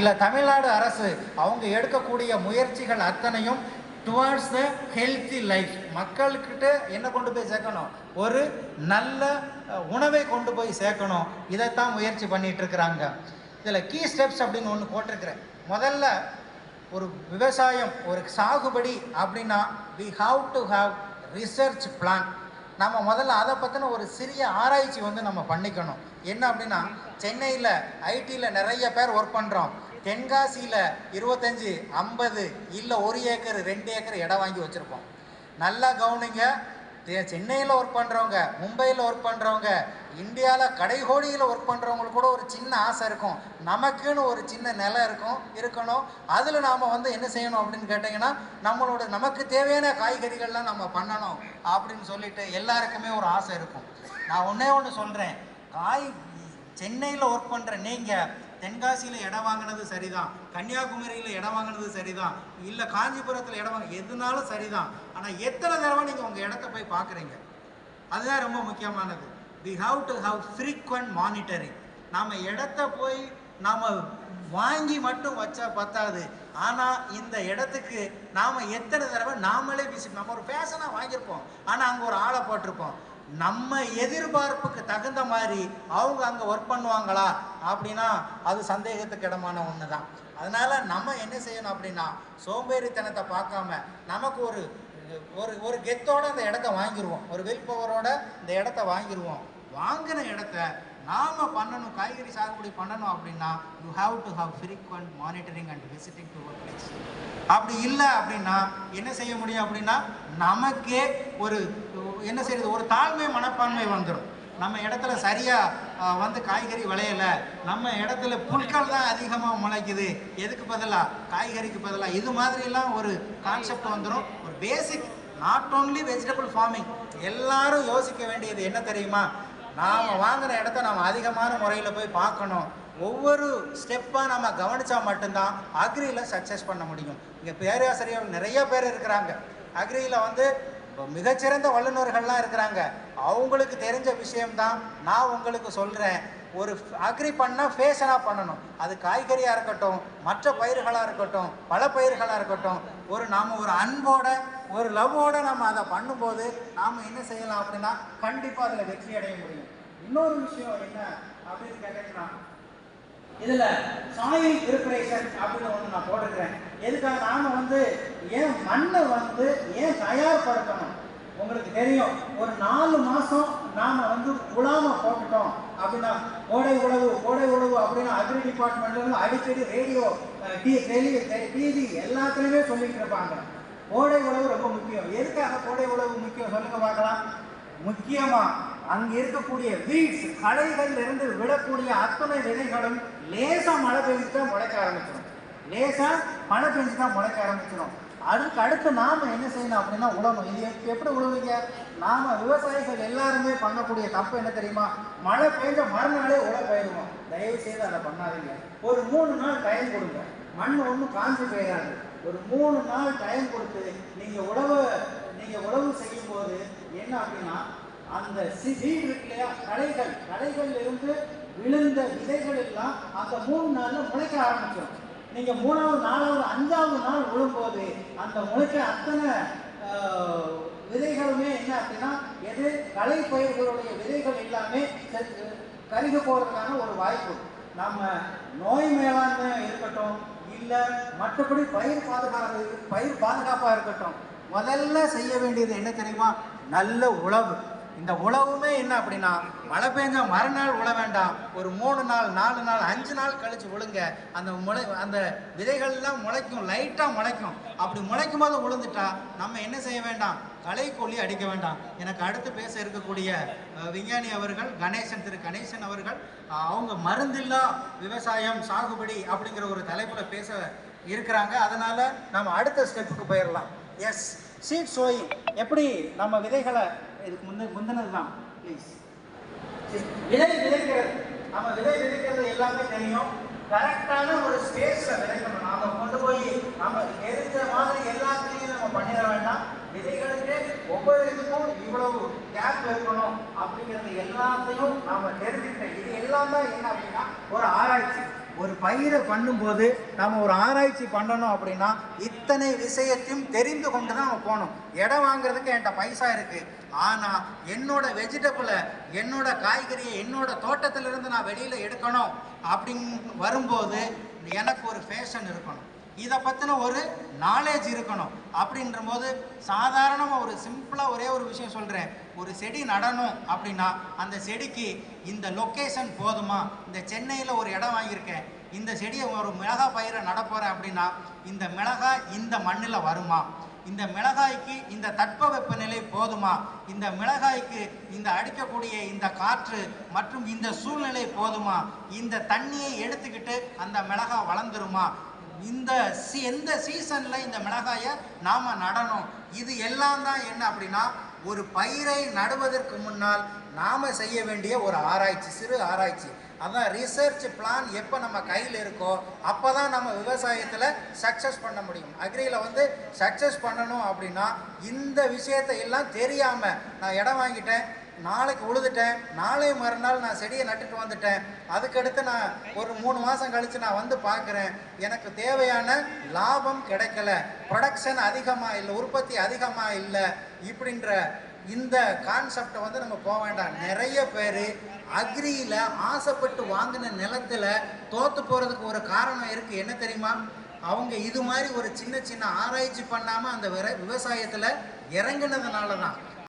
இல்லை தமிழ்நாடு அரசு அவங்க எடுக்கக்கூடிய முயற்சிகள் அத்தனையும் டுவார்ட்ஸ் த ஹெல்த்தி லைஃப் மக்கள்கிட்ட என்ன கொண்டு போய் சேர்க்கணும்? ஒரு நல்ல உணவை கொண்டு போய் சேர்க்கணும். இதைத்தான் முயற்சி பண்ணிட்டு இருக்கிறாங்க. இதில் கீ ஸ்டெப்ஸ் அப்படின்னு ஒன்று போட்டிருக்கிறேன். முதல்ல ஒரு விவசாயம் ஒரு சாகுபடி அப்படின்னா we have to have research plan நம்ம முதல்ல அதை பற்றின ஒரு சிறிய ஆராய்ச்சி வந்து நம்ம பண்ணிக்கணும். என்ன அப்படின்னா சென்னையில் ஐடியில் நிறைய பேர் ஒர்க் பண்ணுறோம் தென்காசியில் இருபத்தஞ்சி ஐம்பது இல்லை ஒரு ஏக்கர் ரெண்டு ஏக்கர் இடம் வாங்கி வச்சுருப்போம் நல்லா கவனிங்க சென்னையில் ஒர்க் பண்ணுறவங்க மும்பையில் ஒர்க் பண்ணுறவங்க இந்தியாவில் கடைகோடியில் ஒர்க் பண்ணுறவங்களுக்கு கூட ஒரு சின்ன ஆசை இருக்கும். நமக்குன்னு ஒரு சின்ன நிலம் இருக்கும் இருக்கணும். அதில் நாம் வந்து என்ன செய்யணும் அப்படின்னு கேட்டிங்கன்னா நம்மளோட நமக்கு தேவையான காய்கறிகள்லாம் நம்ம பண்ணணும் அப்படின்னு சொல்லிட்டு எல்லாருக்குமே ஒரு ஆசை இருக்கும். நான் ஒன்றே ஒன்று சொல்கிறேன் காய் சென்னையில் ஒர்க் பண்ணுற நீங்கள் தென்காசியில் இடம் வாங்கினது சரிதான். கன்னியாகுமரியில் இடம் வாங்கினது சரிதான். இல்லை காஞ்சிபுரத்தில் இடம் வாங்க எதுனாலும் சரிதான். ஆனால் எத்தனை தடவை நீங்கள் உங்கள் இடத்த போய் பார்க்குறீங்க? அதுதான் ரொம்ப முக்கியமானது. We have to have frequent monitoring நாம் இடத்த போய் நாம் வாங்கி மட்டும் வச்சா பத்தாது. ஆனால் இந்த இடத்துக்கு நாம் எத்தனை தடவை நாமளே விசிட் நம்ம ஒரு ஃபேஷனாக வாங்கியிருப்போம். ஆனால் அங்கே ஒரு ஆளை போட்டிருப்போம். நம்ம எதிர்பார்ப்புக்கு தகுந்த மாதிரி அவங்க அங்கே ஒர்க் பண்ணுவாங்களா அப்படின்னா அது சந்தேகத்துக்கு இடமான ஒன்று தான் அதனால் நம்ம என்ன செய்யணும் அப்படின்னா சோம்பேறித்தனத்தை பார்க்காம நமக்கு ஒரு ஒரு ஒரு கெத்தோட அந்த இடத்த வாங்கிடுவோம் ஒரு வில் பவரோட இந்த இடத்த வாங்கிடுவோம் வாங்கின இடத்த நாம் பண்ணணும் காய்கறி சாகுபடி பண்ணணும் அப்படின்னா you have to have frequent monitoring and visiting to work place அப்படி இல்லை அப்படின்னா என்ன செய்ய முடியும் அப்படின்னா நமக்கே ஒரு என்ன செய்யறது ஒரு தாழ்மை மனப்பான்மை வந்துடும் நம்ம இடத்துல சரியாக வந்து காய்கறி விளையல. நம்ம இடத்துல புல்கள் தான் அதிகமாக முளைக்குது. எதுக்கு பதிலாக காய்கறிக்கு பதிலாக இது மாதிரிலாம் ஒரு கான்செப்ட் வந்துடும் ஒரு basic not only vegetable farming எல்லாரும் யோசிக்க வேண்டியது என்ன தெரியுமா? நாம் வாங்கின இடத்த நம்ம அதிகமான முறையில் போய் பார்க்கணும். ஒவ்வொரு ஸ்டெப்பாக நம்ம கவனித்தா மட்டும்தான் அக்ரியில் சக்ஸஸ் பண்ண முடியும். இங்கே பேராசிரியர் நிறைய பேர் இருக்கிறாங்க. அக்ரியில் வந்து இப்போ மிகச்சிறந்த வல்லுநர்கள்லாம் இருக்கிறாங்க. அவங்களுக்கு தெரிஞ்ச விஷயம்தான் நான் உங்களுக்கு சொல்கிறேன் ஒரு அக்ரி பண்ணால் ஃபேஷனாக பண்ணணும். அது காய்கறியாக இருக்கட்டும் மற்ற பயிர்களாக இருக்கட்டும் பல பயிர்களாக இருக்கட்டும் ஒரு நாம் ஒரு அன்போட ஒரு லவ்வோட நம்ம அதை பண்ணும்போது நாம் என்ன செய்யலாம் அப்படின்னா கண்டிப்பாக அதில் வெற்றி அடைய முடியும். இன்னொரு விஷயம் என்ன அப்படின்னு கேட்டீங்கன்னா இதில் சாயில் ப்ரிப்பரேஷன் அப்படின்னு ஒன்று நான் போட்டிருக்கிறேன். எதுக்காக நாம வந்து ஏன் மண்ணை வந்து ஏன் தயார்படுத்தணும்? உங்களுக்கு தெரியும் ஒரு நாலு மாசம் நாம வந்து உழாம போட்டுட்டோம் அப்படின்னா கோடை உழவு கோடை உழவு அப்படின்னா அக்ரி டிபார்ட்மெண்ட்ல இருந்து அடிக்கடி ரேடியோ டி டெலி டிவி எல்லாத்துலேயுமே சொல்லிட்டு இருப்பாங்க. கோடை உழவு ரொம்ப முக்கியம். எதுக்காக கோடை உழவு முக்கியம் சொல்லுங்க பார்க்கலாம். முக்கியமா அங்க இருக்கக்கூடிய வீட்ஸ் களைகள் இருந்து விடக்கூடிய அத்தனை விதைகளும் லேசா மழை பெஞ்சுட்டா முளைக்க ஆரம்பிச்சிடும். லேசா மழை பெஞ்சுட்டா முளைக்க ஆரம்பிச்சிடும் அதுக்கு அடுத்து நாம் என்ன செய்யணும் அப்படின்னா உழணும். இது எப்படி உழவுங்க? நாம் விவசாயிகள் எல்லாருமே பண்ணக்கூடிய தப்பு என்ன தெரியுமா? மழை பெஞ்ச மறுநாளே உழ போயிடுவோம். தயவு செய்து அதை பண்ணாதீங்க. ஒரு மூணு நாள் டைம் கொடுங்க. மண் ஒன்றும் காஞ்சி போயிடாது. ஒரு மூணு நாள் டைம் கொடுத்து நீங்கள் உழவு நீங்கள் உழவு செய்யும் போது என்ன அப்படின்னா அந்த சீடு இருக்கு இல்லையா? களைகள். களைகள் இருந்து விழுந்த விதைகள் எல்லாம் அந்த மூணு நாளில் முளைக்க ஆரம்பிச்சிடும் நீங்க மூணாவது நாலாவது அஞ்சாவது நாள் விழும்போது அந்த முளைக்க அத்தனை விதைகளுமே என்ன அப்படின்னா எது களை பயிர்களுடைய விதைகள் எல்லாமே செத்து கருகி போறதுக்கான ஒரு வாய்ப்பு. நம்ம நோய் மேலாண்மை இருக்கட்டும் இல்ல மற்றபடி பயிர் பாதுகாப்பு பயிர் பாதுகாப்பா இருக்கட்டும் முதல்ல செய்ய வேண்டியது என்ன தெரியுமா? நல்ல உழவு. இந்த உழவுமே என்ன அப்படின்னா மழை பெஞ்சா மறுநாள் உழ வேண்டாம். ஒரு மூணு நாள் நாலு நாள் அஞ்சு நாள் கழிச்சு உழுங்க. அந்த முளை அந்த விதைகள்லாம் முளைக்கும் லைட்டாக முளைக்கும். அப்படி முளைக்கும் போது உளுந்துட்டா நம்ம என்ன செய்ய வேண்டாம்? களை கொல்லி அடிக்க வேண்டாம். எனக்கு அடுத்து பேச இருக்கக்கூடிய விஞ்ஞானி அவர்கள் கணேசன் திரு கணேசன் அவர்கள் அவங்க மருந்தில்லா விவசாயம் சாகுபடி அப்படிங்கிற ஒரு தலைப்புல பேச இருக்கிறாங்க. அதனால நம்ம அடுத்த ஸ்டெப்புக்கு போயிடலாம் எஸ் சீட் சோயிங் எப்படி நம்ம விதைகளை இதுக்கு முன்ன முந்தினது தான் ப்ளீஸ் விதை விதைக்கிறது. நம்ம விதை விதைக்கிறது எல்லாமே தெரியும். கரெக்டான ஒரு ஸ்பேஸ்ல விதைக்கணும். நாம கொண்டு போய் நம்ம தெரிஞ்ச மாதிரி எல்லாத்தையும் நம்ம பண்ணிட வேண்டாம். விதைகளுக்கு ஒவ்வொரு இதுக்கும் இவ்வளவு கேப் இருக்கணும் அப்படிங்கிறது எல்லாத்தையும் நாம தெரிஞ்சுக்கிட்டோம். இது எல்லாம் தான் என்ன அப்படின்னா ஒரு ஆராய்ச்சி. ஒரு பயிரை பண்ணும்போது நம்ம ஒரு ஆராய்ச்சி பண்ணணும் அப்படின்னா இத்தனை விஷயத்தையும் தெரிந்து கொண்டு தான் நம்ம போகணும். இடம் வாங்குறதுக்கு என்கிட்ட பைசா இருக்குது ஆனால் என்னோட வெஜிடபிளை என்னோட காய்கறியை என்னோட தோட்டத்திலிருந்து நான் வெளியில் எடுக்கணும் அப்படின்னு வரும்போது எனக்கு ஒரு ஃபேஷன் இருக்கணும். இதை பற்றின ஒரு நாலேஜ் இருக்கணும். அப்படின்ற போது சாதாரணமாக ஒரு சிம்பிளாக ஒரே ஒரு விஷயம் சொல்கிறேன் ஒரு செடி நடணும் அப்படின்னா அந்த செடிக்கு இந்த லொக்கேஷன் போதுமா? இந்த சென்னையில் ஒரு இடம் வாங்கியிருக்கேன். இந்த செடியை ஒரு மிளகாய் பயிரை நடப்போகிறேன் அப்படின்னா இந்த மிளகாய் இந்த மண்ணில் வருமா? இந்த மிளகாய்க்கு இந்த தட்பவெப்ப நிலை போதுமா? இந்த மிளகாய்க்கு இந்த அடிக்கக்கூடிய இந்த காற்று மற்றும் இந்த சூழ்நிலை போதுமா? இந்த தண்ணியை எடுத்துக்கிட்டு அந்த மிளகாய் வளர்ந்துருமா? இந்த சீ எந்த சீசனில் இந்த மிளகாயை நாம் நடணும்? இது எல்லாம் தான் என்ன அப்படின்னா ஒரு பயிரை நடுவதற்கு முன்னால் நாம் செய்ய வேண்டிய ஒரு ஆராய்ச்சி சிறு ஆராய்ச்சி. அதான் ரிசர்ச் பிளான் எப்போ நம்ம கையில் இருக்கோ அப்போ தான் நம்ம விவசாயத்தில் சக்ஸஸ் பண்ண முடியும். அக்ரியில் வந்து சக்ஸஸ் பண்ணணும் அப்படின்னா இந்த விஷயத்தை எல்லாம் தெரியாமல் நான் இடம் வாங்கிட்டேன் நாளைக்கு உழுதுட்டேன். நாளை மறுநாள் நான் செடியை நட்டுட்டு வந்துட்டேன். அதுக்கடுத்து நான் ஒரு மூணு மாதம் கழித்து நான் வந்து பார்க்குறேன் எனக்கு தேவையான லாபம் கிடைக்கல. ப்ரொடக்ஷன் அதிகமாக இல்லை உற்பத்தி அதிகமாக இல்லை இப்படின்ற இந்த கான்செப்டை வந்து நம்ம போக வேண்டாம். நிறைய பேர் அக்ரியில் ஆசைப்பட்டு வாங்கின நிலத்தில் தோற்று போகிறதுக்கு ஒரு காரணம் இருக்குது என்ன தெரியுமா? அவங்க இது மாதிரி ஒரு சின்ன சின்ன ஆராய்ச்சி பண்ணாமல் அந்த விவசாயத்தில் இறங்கினதுனால தான்